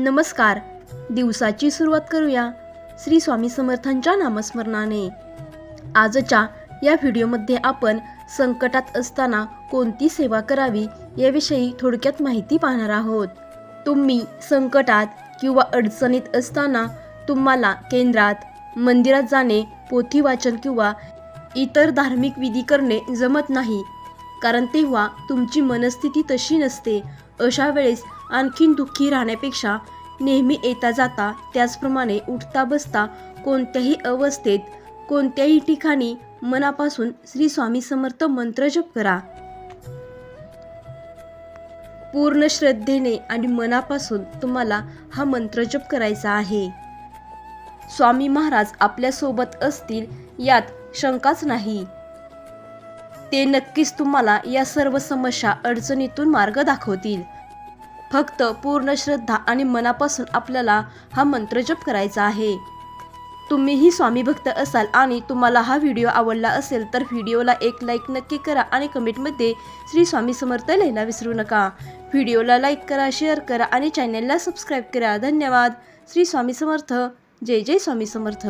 नमस्कार. दिवसाची सुरुवात करूया श्री स्वामी समर्थांच्या नामस्मरणाने. आजच्या या व्हिडिओमध्ये आपण संकटात असताना कोणती सेवा करावी याविषयी थोडक्यात माहिती पाहणार आहोत. तुम्ही संकटात किंवा अडचणीत असताना तुम्हाला केंद्रात मंदिरात जाणे पोथी वाचन किंवा इतर धार्मिक विधी करणे जमत नाही. कारण तेव्हा तुमची मनस्थिती तशी नसते. अशा वेळेस आणखीन दुःखी राहण्यापेक्षा नेहमी येता जाता त्याचप्रमाणे उठता बसता कोणत्याही अवस्थेत कोणत्याही ठिकाणी मनापासून श्री स्वामी समर्थ मंत्र जप करा. पूर्ण श्रद्धेने आणि मनापासून तुम्हाला हा मंत्र जप करायचा आहे. स्वामी महाराज आपल्यासोबत असतील यात शंकाच नाही. ते नक्कीच तुम्हाला या सर्व समस्या अडचणीतून मार्ग दाखवतील. फक्त पूर्ण श्रद्धा आणि मनापासून आपल्याला हा मंत्र जप करायचा आहे. तुम्हीही स्वामी भक्त असाल आणि तुम्हाला हा व्हिडिओ आवडला असेल तर व्हिडिओला एक लाईक नक्की करा आणि कमेंटमध्ये श्री स्वामी समर्थ लिहायला विसरू नका. व्हिडिओला लाईक करा शेअर करा आणि चॅनलला सबस्क्राईब करा. धन्यवाद. श्री स्वामी समर्थ. जय जय स्वामी समर्थ.